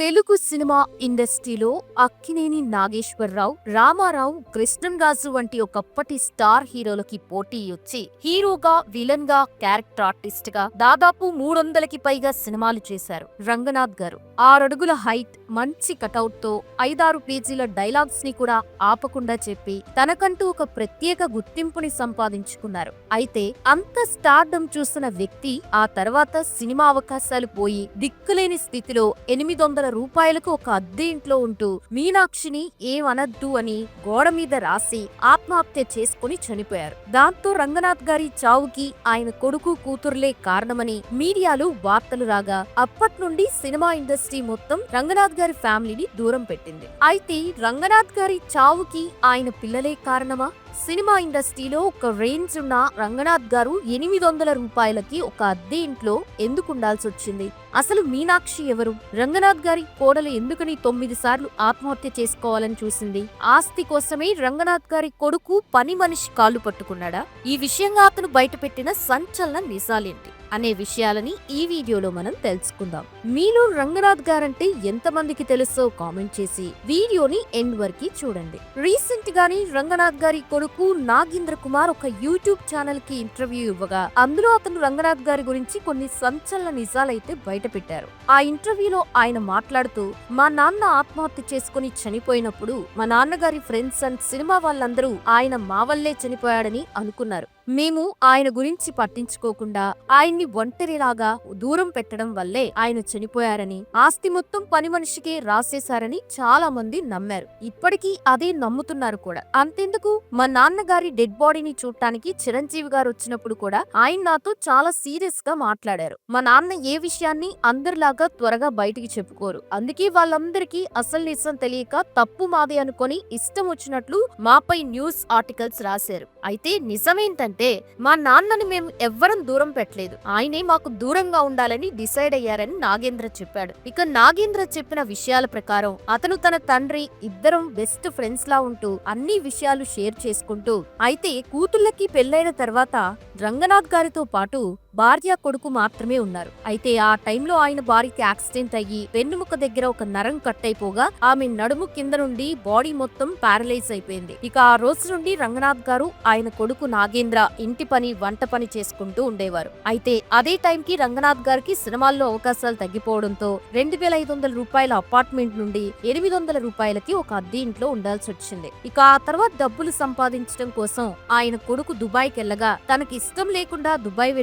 Telugu cinema ఇండస్ట్రీలో అక్కినేని నాగేశ్వరరావు రామారావు కృష్ణంరాజు వంటి ఒకప్పటి స్టార్ హీరోలకి పోటీ వచ్చి హీరోగా విలన్గా క్యారెక్టర్ ఆర్టిస్ట్గా దాదాపు మూడొందలకి పైగా సినిమాలు చేశారు రంగనాథ్ గారు. ఆరడుగుల హైట్ మంచి కటౌట్తో ఐదారు పేజీల డైలాగ్స్ని కూడా ఆపకుండా చెప్పి తనకంటూ ఒక ప్రత్యేక గుర్తింపుని సంపాదించుకున్నారు. అయితే అంత స్టార్డం చూసిన వ్యక్తి ఆ తర్వాత సినిమా అవకాశాలు పోయి దిక్కులేని స్థితిలో ఎనిమిది వందల రూపాయలకు ఒక అద్దె ఇంట్లో ఉంటూ మీనాక్షిని ఏమనద్దు అని గోడ మీద రాసి ఆత్మహత్య చేసుకుని చనిపోయారు. దాంతో రంగనాథ్ గారి చావుకి ఆయన కొడుకు కూతురులే కారణమని మీడియాలో వార్తలు రాగా అప్పటి నుండి సినిమా ఇండస్ట్రీ మొత్తం రంగనాథ్ గారి ఫ్యామిలీని దూరం పెట్టింది. అయితే రంగనాథ్ గారి చావుకి ఆయన పిల్లలే కారణమా? సినిమా ఇండస్ట్రీలో ఒక రేంజ్ ఉన్న రంగనాథ్ గారు ఎనిమిది వందల రూపాయలకి ఒక అద్దె ఇంట్లో ఎందుకు ఉండాల్సి వచ్చింది? అసలు మీనాక్షి ఎవరు? రంగనాథ్ గారి కోడలు ఎందుకని తొమ్మిది సార్లు ఆత్మహత్య చేసుకోవాలని చూసింది? ఆస్తి కోసమే రంగనాథ్ గారి కొడుకు పని మనిషి కాళ్ళు పట్టుకున్నాడా? ఈ విషయంగా అతను బయటపెట్టిన సంచలన నిజాలేంటి? అనే విషయాలని ఈ వీడియోలో మనం తెలుసుకుందాం. మీలో రంగనాథ్ గారంటే ఎంతమందికి తెలుసో కామెంట్ చేసి వీడియోని ఎండ్ వరకు చూడండి. రీసెంట్ గానే రంగనాథ్ గారి కొడుకు నాగేంద్ర కుమార్ ఒక యూట్యూబ్ ఛానల్కి ఇంటర్వ్యూ ఇవ్వగా అందులో అతను రంగనాథ్ గారి గురించి కొన్ని సంచలన నిజాలైతే బయట పెట్టారు ఆ ఇంటర్వ్యూలో ఆయన మాట్లాడుతూ మా నాన్న ఆత్మహత్య చేసుకుని చనిపోయినప్పుడు మా నాన్నగారి ఫ్రెండ్స్ అండ్ సినిమా వాళ్ళందరూ ఆయన మా వల్లే చనిపోయాడని అనుకున్నారు. మేము ఆయన గురించి పట్టించుకోకుండా ఆయన్ని ఒంటరిలాగా దూరం పెట్టడం వల్లే ఆయన చనిపోయారని ఆస్తి మొత్తం పని మనిషికే రాసేశారని చాలా మంది నమ్మారు. ఇప్పటికీ అదే నమ్ముతున్నారు కూడా. అంతెందుకు? మా నాన్నగారి డెడ్ బాడీని చూడటానికి చిరంజీవి గారు వచ్చినప్పుడు కూడా ఆయన నాతో చాలా సీరియస్గా మాట్లాడారు. మా నాన్న ఏ విషయాన్ని అందరిలాగా త్వరగా బయటికి చెప్పుకోరు. అందుకే వాళ్ళందరికీ అసలు నిజం తెలియక తప్పు మాదే అనుకొని ఇష్టం వచ్చినట్లు మాపై న్యూస్ ఆర్టికల్స్ రాశారు. అయితే నిజమేంటంటే మా నాన్నని మేము ఎవ్వరం దూరం పెట్టలేదు. ఆయనే మాకు దూరంగా ఉండాలని డిసైడ్ అయ్యారని నాగేంద్ర చెప్పాడు. ఇక నాగేంద్ర చెప్పిన విషయాల ప్రకారం అతను తన తండ్రి ఇద్దరం బెస్ట్ ఫ్రెండ్స్ లా ఉంటూ అన్ని విషయాలు షేర్ చేసుకుంటూ అయితే కూతుళ్ళకి పెళ్ళైన తర్వాత రంగనాథ్ గారితో పాటు భార్య కొడుకు మాత్రమే ఉన్నారు. అయితే ఆ టైంలో ఆయన భార్యకి యాక్సిడెంట్ అయ్యి వెన్నుముక దగ్గర ఒక నరం కట్ అయిపోగా ఆమె నడుము కింద నుండి బాడీ మొత్తం పారలైజ్ అయిపోయింది. ఇక ఆ రోజు నుండి రంగనాథ్ గారు ఆయన కొడుకు నాగేంద్ర ఇంటి పని వంట పని చేసుకుంటూ ఉండేవారు. అయితే అదే టైంకి రంగనాథ్ గారికి సినిమాల్లో అవకాశాలు తగ్గిపోవడంతో రెండు వేల ఐదు వందల రూపాయల అపార్ట్మెంట్ నుండి ఎనిమిది వందల రూపాయలకి ఒక అద్దె ఇంట్లో ఉండాల్సి వచ్చింది. ఇక ఆ తర్వాత డబ్బులు సంపాదించడం కోసం ఆయన కొడుకు దుబాయ్కి వెళ్ళగా తనకి ఇష్టం లేకుండా దుబాయ్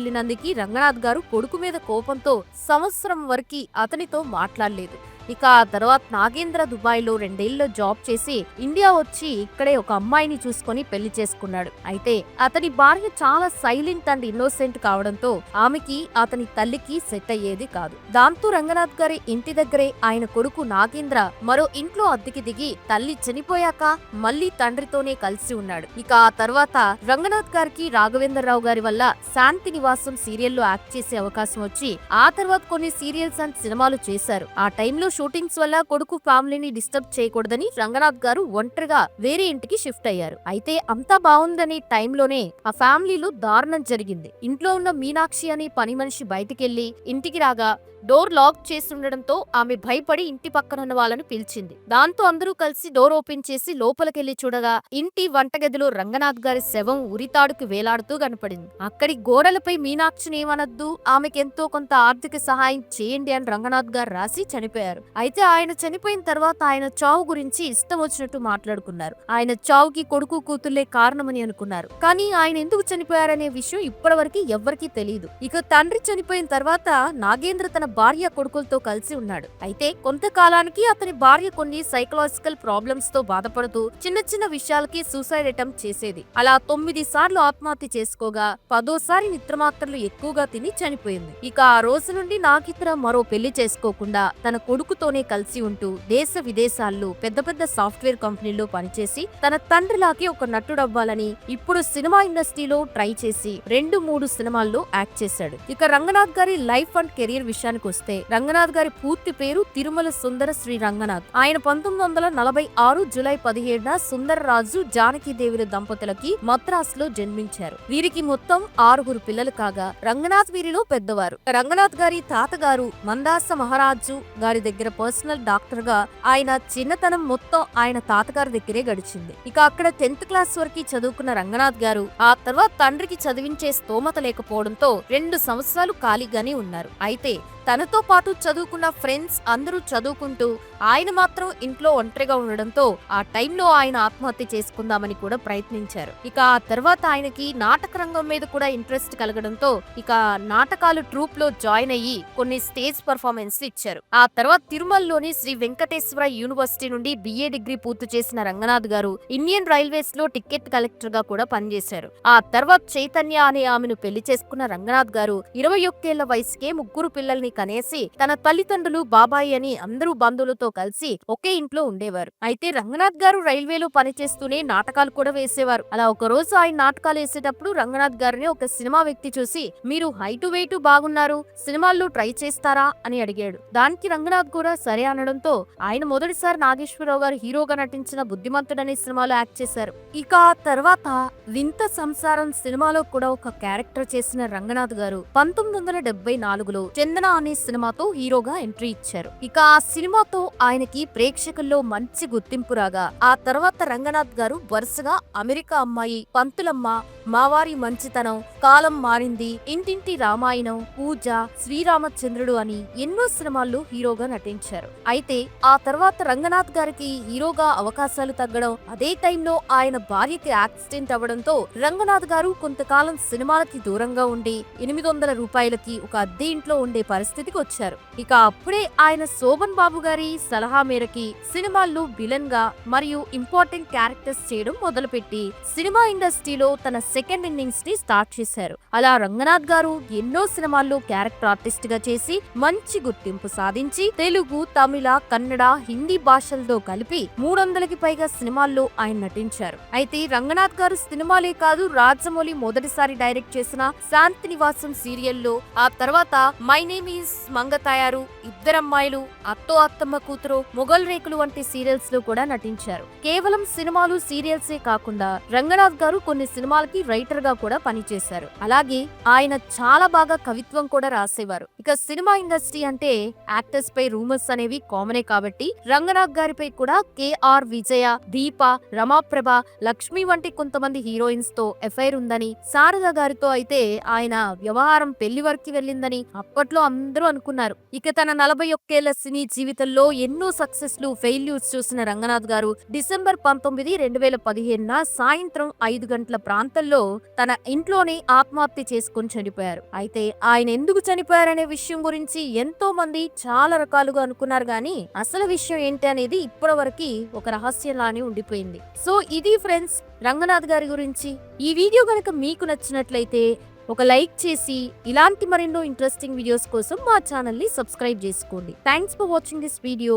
వెళ్ళినందుకు రంగనాథ్ గారు కొడుకు మీద కోపంతో సంవత్సరం వరకు అతనితో మాట్లాడలేదు. ఇక ఆ తర్వాత నాగేంద్ర దుబాయ్లో రెండేళ్ళు జాబ్ చేసి ఇండియా వచ్చి ఇక్కడే ఒక అమ్మాయిని చూసుకొని పెళ్ళి చేసుకున్నాడు. అయితే అతని భార్య చాలా సైలెంట్ అండ్ ఇన్నోసెంట్ కావడంతో ఆమెకి అతని తల్లికి సెట్ అయ్యేది కాదు. దాంతో రంగనాథ్ గారి ఇంటి దగ్గరే ఆయన కొడుకు నాగేంద్ర మరో ఇంట్లో అద్దెకి దిగి తల్లి చనిపోయాక మళ్ళీ తండ్రితోనే కలిసి ఉన్నాడు. ఇక ఆ తర్వాత రంగనాథ్ గారికి రాఘవేంద్రరావు గారి వల్ల శాంతి నివాసం సీరియల్లో యాక్ట్ చేసే అవకాశం వచ్చి ఆ తర్వాత కొన్ని సీరియల్స్ అండ్ సినిమాలు చేశారు. ఆ టైంలో షూటింగ్స్ వల్ల కొడుకు ఫ్యామిలీని డిస్టర్బ్ చేయకూడదని రంగనాథ్ గారు ఒంటరిగా వేరే ఇంటికి షిఫ్ట్ అయ్యారు. అయితే అంతా బాగుందనే టైంలోనే ఆ ఫ్యామిలీలో దారుణం జరిగింది. ఇంట్లో ఉన్న మీనాక్షి అనే పని మనిషి బయటికెళ్ళి ఇంటికి రాగా డోర్ లాక్ చేసి ఉండడంతో ఆమె భయపడి ఇంటి పక్కనున్న వాళ్ళను పిలిచింది. దాంతో అందరూ కలిసి డోర్ ఓపెన్ చేసి లోపలికెళ్ళి చూడగా ఇంటి వంటగదిలో రంగనాథ్ గారి శవం ఉరితాడుకు వేలాడుతూ కనపడింది. అక్కడి గోడలపై మీనాక్షిని ఏమనద్దు ఆమెకెంతో కొంత ఆర్థిక సహాయం చేయండి అని రంగనాథ్ గారు రాసి చనిపోయారు. అయితే ఆయన చనిపోయిన తర్వాత ఆయన చావు గురించి ఇష్టం వచ్చినట్టు మాట్లాడుకున్నారు. ఆయన చావుకి కొడుకు కూతుర్లే కారణమని అనుకున్నారు. కానీ ఆయన ఎందుకు చనిపోయారనే విషయం ఇప్పటివరకు ఎవ్వరికీ తెలియదు ఇక తండ్రి చనిపోయిన తర్వాత నాగేంద్ర తన భార్య కొడుకులతో కలిసి ఉన్నాడు. అయితే కొంతకాలానికి అతని భార్య కొన్ని సైకలాజికల్ ప్రాబ్లమ్స్తో బాధపడుతూ చిన్న చిన్న విషయాలకి సూసైడ్ అటెంప్ట్ చేసేది. అలా తొమ్మిది సార్లు ఆత్మహత్య చేసుకోగా పదోసారి నిద్రమాత్రలు ఎక్కువగా తిని చనిపోయింది. ఇక ఆ రోజు నుండి నాకిత్ర మరో పెళ్ళి చేసుకోకుండా తన కొడుకు కొడుకుతోనే కలిసి ఉంటూ దేశ విదేశాల్లో పెద్ద పెద్ద సాఫ్ట్వేర్ కంపెనీల్లో పనిచేసి తన తండ్రిలాగే ఒక నటుడవ్వాలని ఇప్పుడు సినిమా ఇండస్ట్రీలో ట్రై చేసి రెండు మూడు సినిమాల్లో యాక్ట్ చేశాడు. ఇక రంగనాథ్ గారి లైఫ్ అండ్ కెరీర్ విషయానికి వస్తే రంగనాథ్ గారి పూర్తి పేరు తిరుమల సుందర శ్రీ రంగనాథ్. ఆయన పంతొమ్మిది వందల నలభై ఆరు జులై పదిహేడున సుందరరాజు జానకీదేవుల దంపతులకి మద్రాసులో జన్మించారు. వీరికి మొత్తం ఆరుగురు పిల్లలు కాగా రంగనాథ్ వీరిలో పెద్దవారు. రంగనాథ్ గారి తాతగారు మందాస మహారాజు గారి దగ్గర పర్సనల్ డాక్టర్గా ఆయన చిన్నతనం మొత్తం ఆయన తాతగారి దగ్గరే గడిచింది. ఇక అక్కడ టెన్త్ క్లాస్ వరకు చదువుకున్న రంగనాథ్ గారు ఆ తర్వాత తండ్రికి చదివించే స్తోమత లేకపోవడంతో రెండు సంవత్సరాలు ఖాళీగానే ఉన్నారు. అయితే తనతో పాటు చదువుకున్న ఫ్రెండ్స్ అందరూ చదువుకుంటూ ఆయన మాత్రం ఇంట్లో ఒంటరిగా ఉండడంతో ఆ టైంలో ఆయన ఆత్మహత్య చేసుకుందామని కూడా ప్రయత్నించారు. ఇక ఆ తర్వాత ఆయనకి నాటక రంగం మీద కూడా ఇంట్రెస్ట్ కలగడంతో ఇక నాటకాలు ట్రూప్లో జాయిన్ అయ్యి కొన్ని స్టేజ్ పర్ఫార్మెన్స్ ఇచ్చారు. ఆ తర్వాత తిరుమలలోని శ్రీ వెంకటేశ్వర యూనివర్సిటీ నుండి బిఏ డిగ్రీ పూర్తి చేసిన రంగనాథ్ గారు ఇండియన్ రైల్వేస్లో టికెట్ కలెక్టర్గా కూడా పనిచేశారు. ఆ తర్వాత చైతన్య అనే ఆమెను పెళ్ళి చేసుకున్న రంగనాథ్ గారు ఇరవై ఒక్కేళ్ళ వయసుకే ముగ్గురు పిల్లల్ని కనేసి తన తల్లిదండ్రులు బాబాయి అని అందరూ బంధువులతో కలిసి ఒకే ఇంట్లో ఉండేవారు. అయితే రంగనాథ్ గారు రైల్వేలో పనిచేస్తూనే నాటకాలు కూడా వేసేవారు. అలా ఒక రోజు ఆయన నాటకాలు వేసేటప్పుడు రంగనాథ్ గారిని ఒక సినిమా వ్యక్తి చూసి మీరు హైటు వెయిటు బాగున్నారు. సినిమాల్లో ట్రై చేస్తారా? అని అడిగాడు. దానికి రంగనాథ్ కూడా సరే అనడంతో ఆయన మొదటిసారి నాగేశ్వరరావు గారు హీరోగా నటించిన బుద్ధిమంతుడు అనే సినిమాలో యాక్ట్ చేశారు. ఇక ఆ తర్వాత వింత సంసారం సినిమాలో కూడా ఒక క్యారెక్టర్ చేసిన రంగనాథ్ గారు పంతొమ్మిది వందల డెబ్బై నాలుగులో చందన అనే సినిమాతో హీరోగా ఎంట్రీ ఇచ్చారు. ఇక ఆ సినిమాతో ఆయనకి ప్రేక్షకుల్లో మంచి గుర్తింపు రాగా ఆ తర్వాత రంగనాథ్ గారు వరుసగా అమెరికా అమ్మాయి పంతులమ్మ మావారి మంచితనం కాలం మారింది ఇంటింటి రామాయణం పూజ శ్రీరామచంద్రుడు అని ఎన్నో సినిమాల్లో హీరోగా నటించారు. అయితే ఆ తర్వాత రంగనాథ్ గారికి హీరోగా అవకాశాలు తగ్గడం అదే టైంలో ఆయన భార్యకి యాక్సిడెంట్ అవ్వడంతో రంగనాథ్ గారు కొంతకాలం సినిమాలకి దూరంగా ఉండి ఎనిమిది వందల రూపాయలకి ఒక అద్దె ఇంట్లో ఉండే పరిస్థితికి వచ్చారు. ఇక అప్పుడే ఆయన శోభన్ బాబు గారి సలహా మేరకి సినిమాల్లో విలన్గా మరియు ఇంపార్టెంట్ క్యారెక్టర్స్ చేయడం మొదలుపెట్టి సినిమా ఇండస్ట్రీలో తన సెకండ్ ఇన్నింగ్స్ని స్టార్ట్ చేశారు. అలా రంగనాథ్ గారు ఎన్నో సినిమాల్లో క్యారెక్టర్ ఆర్టిస్ట్గా చేసి మంచి గుర్తింపు సాధించి తెలుగు తమిళ కన్నడ హిందీ భాషలతో కలిపి మూడు వందలకి పైగా సినిమాల్లో ఆయన నటించారు. అయితే రంగనాథ్ గారు సినిమాలే కాదు రాజమౌళి మొదటిసారి డైరెక్ట్ చేసిన శాంతి నివాసం సీరియల్లో ఆ తర్వాత మై నేమ్ ఈస్ మంగతాయారు ఇద్దరమ్మాయిలు అత్తో అత్తమ్మకు కూతురు మొగల్ రేకులు వంటి సీరియల్స్లో కూడా నటించారు. కేవలం సినిమాలు సీరియల్సే కాకుండా రంగనాథ్ గారు కొన్ని సినిమాలకి రైటర్గా కూడా పనిచేశారు. అలాగే ఆయన చాలా బాగా కవిత్వం కూడా రాసేవారు. ఇక సినిమా ఇండస్ట్రీ అంటే యాక్టర్స్ పై రూమర్స్ అనేవి కామనే కాబట్టి రంగనాథ్ గారిపై కూడా కేఆర్ విజయ దీప రమాప్రభ లక్ష్మి వంటి కొంతమంది హీరోయిన్స్తో ఎఫ్ఐఆర్ ఉందని శారద గారితో అయితే ఆయన వ్యవహారం పెళ్ళి వరకు వెళ్ళిందని అప్పట్లో అందరూ అనుకున్నారు. ఇక తన నలభై ఒక్కేళ్ళ సినీ జీవితంలో ఎన్నో సక్సెస్లు ఫెయిల్యూర్స్ చూసిన రంగనాథ్ గారు డిసెంబర్ పంతొమ్మిది రెండు వేల పదిహేనున సాయంత్రం ఐదు గంటల ప్రాంతంలో తన ఇంట్లోనే ఆత్మహత్య చేసుకుని చనిపోయారు. అయితే ఆయన ఎందుకు చనిపోయారనే విషయం గురించి ఎంతో మంది చాలా రకాలుగా అనుకున్నారు గాని అసలు విషయం ఏంటి అనేది ఇప్పటి వరకు ఒక రహస్యంలానే ఉండిపోయింది. సో ఇది ఫ్రెండ్స్ రంగనాథ్ గారి గురించి. ఈ వీడియో గనక మీకు నచ్చినట్లయితే ఒక లైక్ చేసి ఇలాంటి మరెన్నో ఇంట్రెస్టింగ్ వీడియోస్ కోసం మా ఛానల్ని సబ్స్క్రైబ్ చేసుకోండి. Thanks for watching this video.